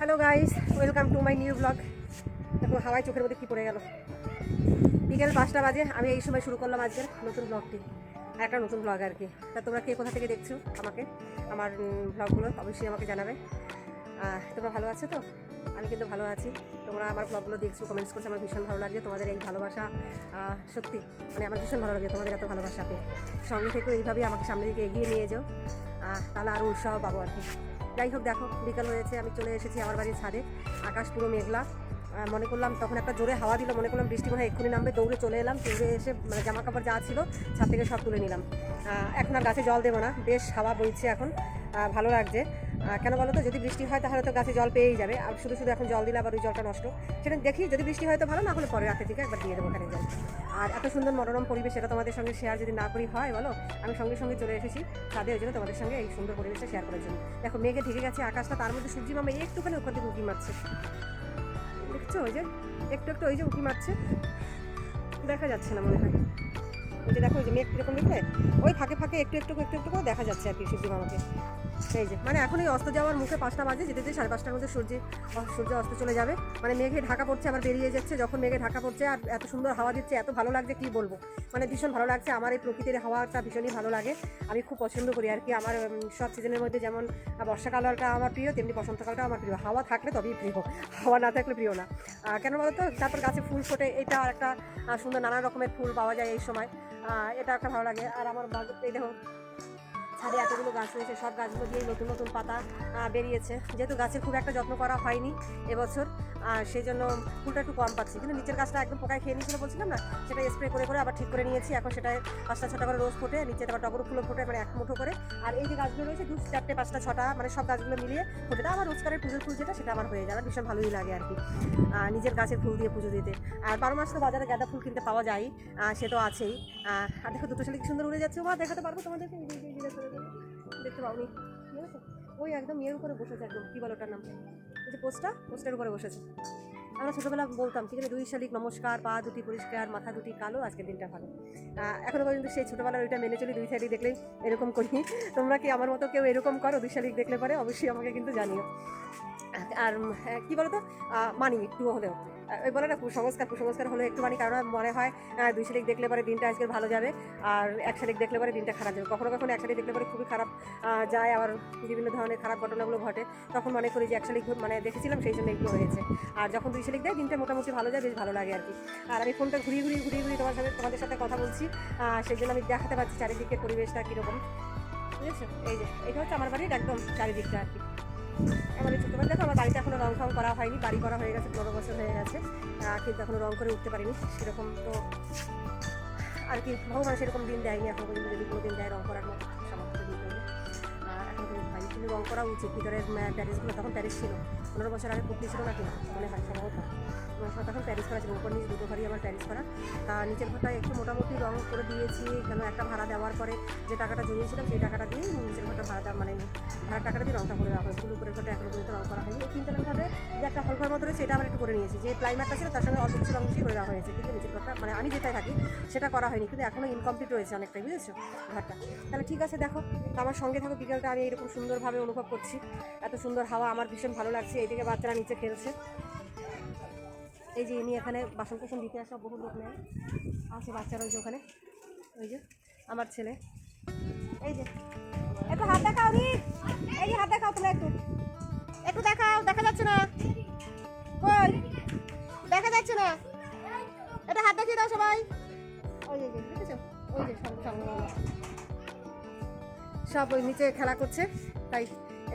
Hello guys welcome to my new blog দেখো, হাওয়ায় চোখের মধ্যে কী পড়ে গেল। বিকেল পাঁচটা বাজে, আমি এই সময় শুরু করলাম আজকের নতুন ব্লগটি একটা নতুন ব্লগ আর কি। তা তোমরা কে কোথা থেকে দেখছ আমাকে? আমার ব্লগগুলো অবশ্যই আমাকে জানাবে। তোমরা ভালো আছো তো? আমি কিন্তু ভালো আছি। তোমরা আমার ব্লগগুলো দেখছ কমেন্টস করছ, আমার ভীষণ ভালো লাগে তোমাদের এই ভালোবাসা সত্যি মানে আমার ভীষণ ভালো লাগে তোমাদের এত ভালোবাসা সঙ্গে থেকে এইভাবেই আমাকে সামনের দিকে এগিয়ে নিয়ে যাও। তাহলে আরও উৎসাহ পাবো আর কি। যাই হোক, দেখো, বিকাল হয়েছে, আমি চলে এসেছি আমার বাড়ির ছাদে। আকাশ পুরো মেঘলা। মনে করলাম তখন একটা জোরে হাওয়া দিল, মনে করলাম বৃষ্টি মনে হয় এক্ষুনি নামবে, দৌড়ে চলে এলাম, দৌড়ে এসে মানে জামা কাপড় যা ছিল, ছাদ থেকে সব তুলে নিলাম। এখন আর গাছে জল দেবো না, বেশ হাওয়া বইছে এখন। ভালো লাগছে। কেন বলো তো? যদি বৃষ্টি হয় তাহলে তো গাছে জল পেয়েই যাবে। আর শুধু শুধু এখন জল দিলে আবার ওই জলটা নষ্ট। সেটা দেখি, যদি বৃষ্টি হয় তো ভালো, না হলে পরে রাতে থেকে একবার দিয়ে দেবো ওখানে জল। আর এত সুন্দর মনোরম পরিবেশ এটা তোমাদের সঙ্গে শেয়ার যদি না করি, হয় বলো? আমি সঙ্গে সঙ্গে চলে এসেছি ছাদে ওই জন্য তোমাদের সঙ্গে এই সুন্দর পরিবেশটা শেয়ার করার জন্য। দেখো, মেঘে ঢেকে গেছে আকাশটা, তার মধ্যে সূর্যি মামা একটুখানি ওখান থেকে উঁকি মারছে। দেখছ ওই যে? একটু একটু ওই যে উঁকি মারছে। দেখা যাচ্ছে না মনে হয়। যে দেখো যে মেঘ কীরকম দেখলে, ওই ফাঁকে ফাঁকে একটু একটু একটু একটু করে দেখা যাচ্ছে আর কি সূর্য মামাকে। এই যে মানে এখন এই অস্ত যাওয়ার মুখে পাঁচটা বাজে, যেতে যেতে সাড়ে পাঁচটার মধ্যে সূর্য সূর্য অস্ত চলে যাবে। মানে মেঘে ঢাকা পড়ছে, আবার বেরিয়ে যাচ্ছে, যখন মেঘে ঢাকা পড়ছে, আর এত সুন্দর হাওয়া দিচ্ছে, এত ভালো লাগছে, কী বলব? মানে ভীষণ ভালো লাগছে, আমার এই প্রকৃতির হাওয়াটা ভীষণই ভালো লাগে। আমি খুব পছন্দ করি আর কি, আমার সব সিজনের মধ্যে যেমন বর্ষাকালটা আমার প্রিয়, তেমনি বসন্তকালটা আমার প্রিয়। হাওয়া থাকলে তবেই প্রিয়, হাওয়া না থাকলে প্রিয় না। কেন বলো তো তারপর গাছে ফুল ফোটে, এটা একটা সুন্দর নানা রকমের ফুল পাওয়া যায় এই সময়। এটা একটা ভালো লাগে। আর আমার এই দেখো ছাদে এতগুলো গাছ রয়েছে, সব গাছগুলো দিয়ে নতুন নতুন পাতা বেরিয়েছে। যেহেতু গাছের খুব একটা যত্ন করা হয়নি এবছর সেই জন্য ফুলটা একটু কম পাচ্ছি। কিন্তু নিচের গাছটা একদম পোকায় খেয়ে নিয়েছিল বলছিলাম না, সেটা স্প্রে করে করে আবার ঠিক করে নিয়েছি। এখন সেটায় পাঁচটা ছটা করে রোজ ফোটে, নিচে আবার টগর ফুলও ফোটে মানে এক মুঠো করে। আর এই যে গাছগুলো রয়েছে, দু, চারটে, পাঁচটা, ছটা মানে সব গাছগুলো মিলিয়ে ফোটে। তা আমার রোজকারের পুজোর ফুল যেটা, সেটা আমার হয়ে যাবে ভীষণ ভালোই লাগে আর কি নিজের গাছের ফুল দিয়ে পুজো দিতে। আর বারো মাস তো বাজারে গাঁদা ফুল কিনতে পাওয়া যায় সে তো আছেই। আর দেখো, দুটো শালিক সুন্দর উড়ে যাচ্ছে। মা দেখাতে পারব তোমাদেরকে? দেখো, দেখো। দেখতে পাওনি। ঠিক আছে? ওই একদম ইয়ের উপরে বসেছে একদম। কী বলো ওটার নাম? ওই যে পোস্টটা পোস্টের উপরে বসেছে। আমরা ছোটোবেলা বলতাম ঠিক আছে? দুই শালিক নমস্কার পা দুটি পরিষ্কার মাথা দুটি কালো আজকের দিনটা ভালো। আহ, এখনও পর্যন্ত সেই ছোটোবেলার ওইটা মেনে চলি দুই শালিক দেখলেই এরকম করি। তোমরা কি আমার মতো কেউ এরকম করো? দুই শালিক দেখলে পরে অবশ্যই আমাকে কিন্তু জানিও। আর হ্যাঁ, কি বলতো? মানি একটু হলেও। ওই বলে না কুসংস্কার কুসংস্কার হলে একটুখানি কারণ মনে হয় দুই শালিক দেখলে পরে দিনটা আজকে ভালো যাবে আর এক শালিক দেখলে পরে দিনটা খারাপ যাবে। কখনো কখনো এক শালিক দেখলে পরে খুবই খারাপ যায় আবার বিভিন্ন ধরনের খারাপ ঘটনাগুলো ঘটে। তখন মনে করি যে এক শালিক মানে দেখেছিলাম সেই জন্য এগুলো হয়েছে। আর যখন দুই শালিক দেয় দিনটা মোটামুটি ভালো যায় বেশ ভালো লাগে আর কি। আর আমি ফোনটা ঘুরিয়ে ঘুরিয়ে ঘুরিয়ে ঘুরিয়ে তোমার সাথে তোমাদের সাথে কথা বলছি সেই জন্য আমি দেখাতে পারছি চারিদিকের পরিবেশটা কীরকম। বুঝেছ? এই যে এটা হচ্ছে আমার বাড়ির একদম চারিদিকটা আর কি। আমার এই ছোটোবেলা দেখো আমার বাড়িতে এখনও রং ফং করা হয়নি, বাড়ি করা হয়ে গেছে, পনেরো বছর হয়ে গেছে। কিন্তু এখনও রং করে উঠতে পারিনি, সেরকম তো আর কি, ভগবান সেরকম দিন দেয়নি এখন পর্যন্ত, যদি কোনো দিন দেয় রং করার মতো সামর্থ্য দিতে হবে। এখন পর্যন্ত হয়নি কিন্তু রং করা উচিত, ভিতরের প্যারিসগুলো, তখন প্যারিস ছিল, পনেরো বছর আগে পুটলি ছিল না কিন্তু মনে হয় সম্ভবত। তখন প্যারিস করা ছিল উপর নিচ দুটো ঘরই আমার প্যারিস করা। তা নিচের ঘরটা একটু মোটামুটি রং করে দিয়েছি, কেন একটা ভাড়া দেওয়ার পরে যে টাকাটা জমিয়েছিলাম সেই টাকাটা দিয়ে নিচের ঘরটা ভাড়া দেওয়া মানে ভাড়ার টাকাটা দিয়ে রংটা করে দেওয়া হয়েছিল উপরের ঘরটা এখনও পর্যন্ত রং করা হয়নি। এই যে একটা হল ঘর মতো রয়েছে, সেটা আমার একটু করে নিয়েছি। যে প্লাইমারটা ছিল তার সঙ্গে অল্প কিছু রং করে দেওয়া হয়েছে। কিন্তু নিচের ঘরটা মানে আমি যেটাই থাকি, সেটা করা হয়নি। কিন্তু এখনও ইনকমপ্লিট রয়েছে অনেকটাই, বুঝেছ? ঘরটা। তাহলে ঠিক আছে, দেখো। আমার সঙ্গে থাকো, বিকেলটা আমি এরকম সুন্দরভাবে অনুভব করছি। এত সুন্দর হাওয়া, আমার ভীষণ ভালো লাগছে। এইদিকে বাচ্চারা নিচে খেলছে। এই যে ইনি এখানে বাসন কোসন দিতে আসা বহু লোক নেয়। আছে বাচ্চারা ওই যে ওখানে। ওই যে আমার ছেলে। এই যে। একটু হাত দেখাও রি এই যে হাত দেখাও তুমি একটু। একটু দেখাও, দেখা যাচ্ছে না। কই? দেখা যাচ্ছে না। এটা হাত দেখিয়ে দাও সবাই। ওই যে দেখেছ? ওই যে সঙ্গে সব ওই নিচে খেলা করছে, তাই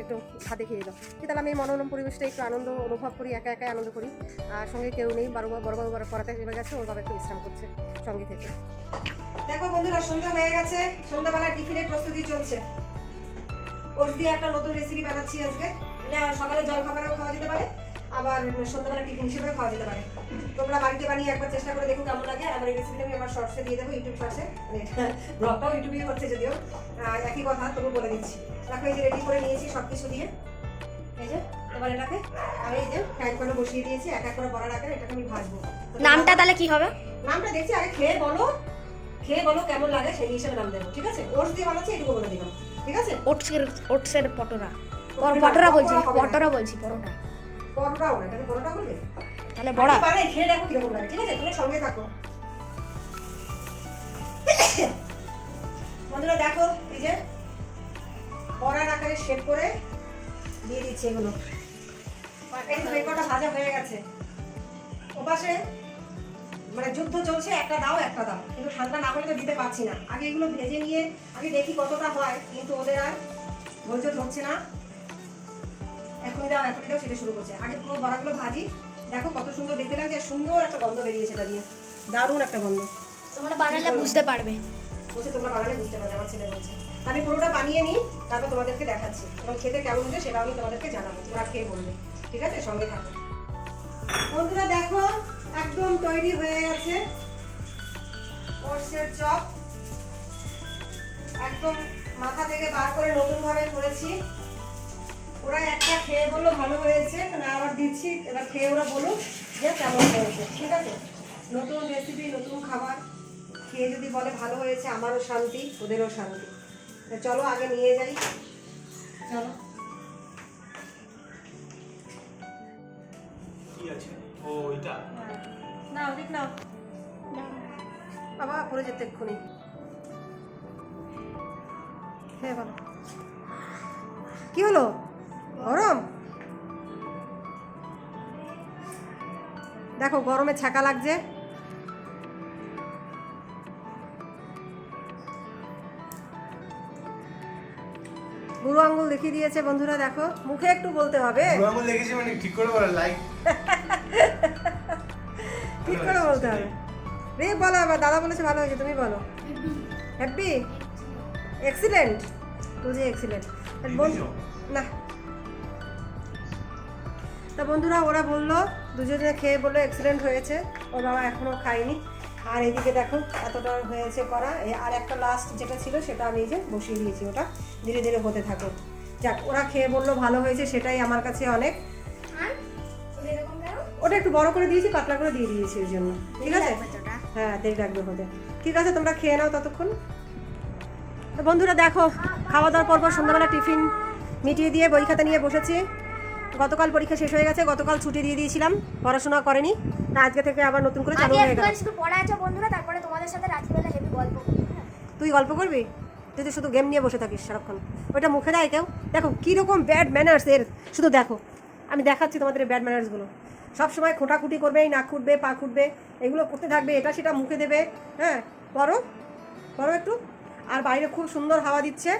একটু হাতে খেয়ে দাও কিন্তু তাহলে আমি এই মনোরম পরিবেশটা একটু আনন্দ অনুভব করি, একা একাই আনন্দ করি। আর সঙ্গে কেউ নেই, বারো বড় বাবু বড় পড়াতে এবার গেছে, ওর বাবা একটু বিশ্রাম করছে সঙ্গে থেকে। দেখো বন্ধুরা, সন্ধ্যা হয়ে গেছে সন্ধ্যাবেলা টিফিনের প্রস্তুতি চলছে। ওর দিয়ে একটা নতুন রেসিপি বানাচ্ছি আজকে। সকালে জল খাবারও খাওয়া যেতে পারে। আবার সন্ধ্যাবেলা টিফিন হিসেবে খাওয়া যেতে পারে। তোমরা বাড়িতে বানিয়ে একবার চেষ্টা করে দেখো কেমন লাগে। আমার এই রেসিপিটা আমি আমার শর্টসে দিয়ে দেবো ইউটিউব শর্টসে ব্লগটাও ইউটিউবে হচ্ছে যদিও। একই কথা তবু বলে দিচ্ছি। দেখো এই যে রেডি করে নিয়েছি সব কিছু দিয়ে। এই যে এবার এটাকে আমি এই যে ফ্রাই করে বসিয়ে দিয়েছি এক এক করে বড়ার আকারে এটাকে আমি ভাজবো। নামটা তাহলে কি হবে? নামটা দেখছি আগে খেয়ে বলো। খেয়ে বলো কেমন লাগে সেই হিসেবে নাম দেবো ঠিক আছে? ওটস দিয়ে বানাচ্ছি এটুকু বলে দিলাম ঠিক আছে? ওটসের ওটসের পটোরা। পটোরা বলছি পটোরা বলছি পরোটা। পরোটাও না তাহলে পরোটা করবে? তাহলে বড়া। খেয়ে দেখো কীরকম লাগে ঠিক আছে? তুমি সঙ্গে থাকো। বন্ধুরা দেখো এই যে বড়ার আকারে শেপ করে দিয়ে দিচ্ছি এগুলো। ভাজা হয়ে গেছে। ওপাশে মানে যুদ্ধ চলছে একটা দাও একটা দাও। কিন্তু ঠান্ডা না হলে তো দিতে পারছি না। আগে এগুলো ভেজে নিয়ে আগে দেখি কতটা হয় কিন্তু ওদের আর ধৈর্য ধরছে না। এখনই দাও এখনই দাও সেটা শুরু করছে। আগে পুরো বড়াগুলো ভাজি দেখো কত সুন্দর দেখতে লাগছে আর সুন্দর একটা গন্ধ বেরিয়েছে এটা দিয়ে। দারুণ একটা গন্ধ। তোমরা বানালে বুঝতে পারবে। বলছে তোমরা বানালে বুঝতে পারবে আমার ছেলে বলছে। আমি পুরোটা বানিয়ে নিই তারপর তোমাদেরকে দেখাচ্ছি। এবং খেতে কেমন হচ্ছে সেটা আমি তোমাদেরকে জানাব তোমরা খেয়ে বলবে। ঠিক আছে? সঙ্গে থাকো। বন্ধুরা দেখো একদম তৈরি হয়ে গেছে। ওটসের চপ। একদম মাথা থেকে বার করে নতুন ভাবে করেছি। ওরা একটা খেয়ে বলল ভালো হয়েছে না আবার দিচ্ছি এবার খেয়ে ওরা বলুক যে কেমন হয়েছে ঠিক আছে? নতুন রেসিপি নতুন খাবার খেয়ে যদি বলে ভালো হয়েছে আমারও শান্তি ওদেরও শান্তি। চলো আগে নিয়ে যাই। চলো। ও এটা না না বাবা পড়ে যেতে এক্ষুনি। হ্যাঁ বলো। কি হলো? গরম? দেখো গরমে ছাকা লাগছে। বুড়ো আঙ্গুল দেখিয়ে দিয়েছে বন্ধুরা দেখো। মুখে একটু বলতে হবে। বুড়ো আঙুল লেগেছে মানে ঠিক করে বলো লাইক ঠিক করে বলতে হবে। রে বলো আবার দাদা বলেছে ভালো হয়েছে তুমি বলো। হ্যাপি এক্সিলেন্ট তুই এক্সিলেন্ট? না। তা বন্ধুরা ওরা বলল দুজনে খেয়ে বলল এক্সিলেন্ট হয়েছে। ওর বাবা এখনও খায়নি। আর এদিকে দেখো এতটা হয়েছে করা। আর একটা লাস্ট যেটা ছিল সেটা আমি এই যে বসিয়ে দিয়েছি ওটা। ধীরে ধীরে হতে থাকো যাক ওরা খেয়ে বলল ভালো হয়েছে সেটাই আমার কাছে অনেক। ওটা একটু বড় করে দিয়েছি পাতলা করে দিয়ে দিয়েছি ওই জন্য। ঠিক আছে? হ্যাঁ দেরি লাগবে হতে। ঠিক আছে তোমরা খেয়ে নাও ততক্ষণ। তো বন্ধুরা দেখো খাওয়া দাওয়ার পর পর সন্ধ্যাবেলা টিফিন মিটিয়ে দিয়ে বই খাতা নিয়ে বসেছি। গতকাল পরীক্ষা শেষ হয়ে গেছে গতকাল ছুটি দিয়ে দিয়েছিলাম পড়াশোনা করেনি তা আজকে থেকে আবার নতুন করে চালু হয়ে গেল। শুধু পড়া আছে বন্ধুরা তারপরে তোমাদের সাথে রাত্রিবেলা হেভি গল্প? তুই গল্প করবি? তুই তো শুধু গেম নিয়ে বসে থাকিস সারাক্ষণ। ওইটা মুখে দেয় কেউ? দেখো কীরকম ব্যাড ম্যানার্স এর। শুধু দেখো আমি দেখাচ্ছি তোমাদের ব্যাড ম্যানার্সগুলো সবসময় খোটাখুটি করবে নাক খুঁটবে পা খুঁটবে এগুলো করতে থাকবে এটা সেটা মুখে দেবে হ্যাঁ? পরো পরো একটু। আর বাইরে খুব সুন্দর হাওয়া দিচ্ছে।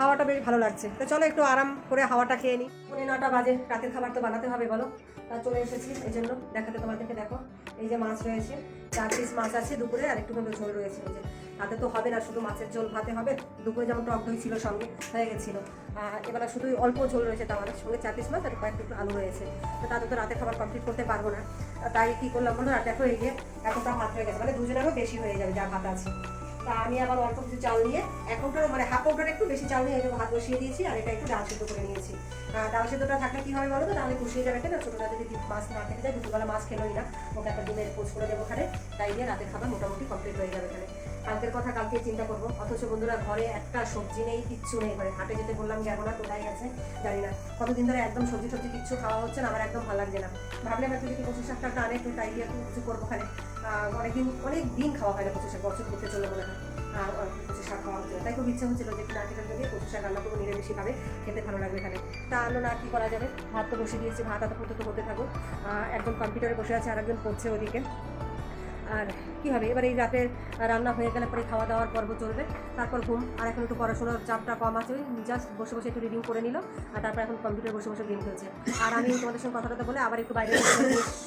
হাওয়াটা বেশ ভালো লাগছে। তো চলো একটু আরাম করে হাওয়াটা খেয়ে নিই পনেরো নটা বাজে, রাতের খাবার তো বানাতে হবে বলো। তা চলে এসেছি এই জন্য দেখাতে তোমাদেরকে দেখো। এই যে মাছ রয়েছে, চার পিস মাছ আছে দুপুরে, আর একটু ঝোল রয়েছে। এই যে তাতে তো হবে না, শুধু মাছের ঝোল ভাতে হবে। দুপুরে যেমন টক দই ছিল, সঙ্গে হয়ে গেছিল। আর এবার শুধু অল্প ঝোল রয়েছে তার সঙ্গে চার পিস মাছ আর কয়েকটা একটু আলু রয়েছে। তো তাতে তো রাতে খাবার কমপ্লিট করতে পারব না। তাই কী করলাম বলো? রাতে দেখো এই যে এতটা ভাত হয়ে গেছে। মানে দুজনেরও বেশি হয়ে যাবে, যা ভাত আছে। তা আমি আবার অল্প কিছু চাল নিয়ে এক মানে হাফ কৌটোর একটু বেশি চাল নিয়ে ভাত বসিয়ে দিয়েছি আর এটা একটু ডাল সেদ্ধ করে নিয়েছি। ডাল সেদ্ধটা থাকলে কী হবে বলো তো তাহলে কুষিয়ে যাবে না? ছোটোটা যদি মাছ না খেতে যায় দুপুরবেলা মাছ খেলোই না। ওকে একটা ডিমের পোস্ট করে দেবো ওখানে। তাই দিয়ে রাতের খাবার মোটামুটি কমপ্লিট হয়ে যাবে এখানে। কালকের কথা কালকে চিন্তা করব। অথচ বন্ধুরা ঘরে একটা সবজি নেই কিচ্ছু নেই। মানে হাটে যেতে বললাম যাব না কোথায় গেছে জানি না। কতদিন ধরে একদম সবজি টবজি কিচ্ছু খাওয়া হচ্ছে না আমার একদম ভালো লাগছে না। ভাবলাম একটু যদি কচু শাকটা আনে একটু তাই একটু কিছু করব খালে অনেকদিন অনেক দিন খাওয়া হয় না কচু শাক বছর করতে চলে মনে হয়। কচু শাক খাওয়া হচ্ছে। তাই খুব ইচ্ছা হচ্ছিল যে একটু নারকেল দিয়ে কচু শাক রান্না করব নিরামিষই খাবে খেতে ভালো লাগবে এখানে তা আলো না কি করা যাবে? ভাত তো বসে দিয়েছি ভাত এত পর্যন্ত থাকুক। আহ, একজন কম্পিউটারে বসে আছে আর একজন পড়ছে ওদিকে। আর কি হবে? এবার এই রাতের রান্না হয়ে গেলে পরে খাওয়া দাওয়ার পর্ব চলবে। তারপর ঘুম, আর এখন একটু পড়াশোনার চাপটা কম আছে। জাস্ট বসে বসে একটু রিডিং করে নিল, আর তারপর এখন কম্পিউটার বসে বসে গেম খেলছে। আর আমি তোমাদের সঙ্গে কথা কথা বলে আবার একটু বাইরে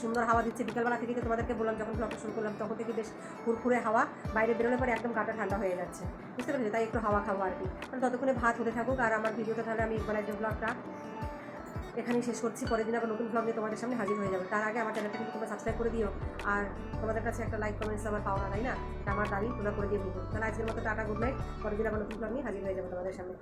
সুন্দর হাওয়া দিচ্ছে। বিকালবেলা থেকে তোমাদেরকে বললাম, যখন ব্লগটা শুরু করলাম, তখন থেকে বেশ ফুরফুরে হাওয়া। বাইরে বেরোলে পরে একদম গাটা ঠান্ডা হয়ে যাচ্ছে। বুঝতে পেরেছি? তাই একটু হাওয়া খাব আর কি। কারণ ততক্ষণে ভাত হতে থাকুক, আর আমার ভিডিওটা তাহলে আমি মানে যে ব্লগটা এখানেই শেষ করছি, পরের দিন আবার নতুন ব্লগ নিয়ে তোমাদের সামনে হাজির হয়ে যাবে। তার আগে আমার চ্যানেলটা কিন্তু তোমরা সাবস্ক্রাইব করে দিও। আর তোমাদের কাছে একটা লাইক কমেন্টস আমার পাওয়া তাই না? আমার দাবি, তোমরা করে দিয়ে দিবো তাহলে আজকের মতো টাটা গুড নাইট পরের দিন আবার নতুন ব্লগ নিয়ে হাজির হয়ে যাবে তোমাদের সামনে।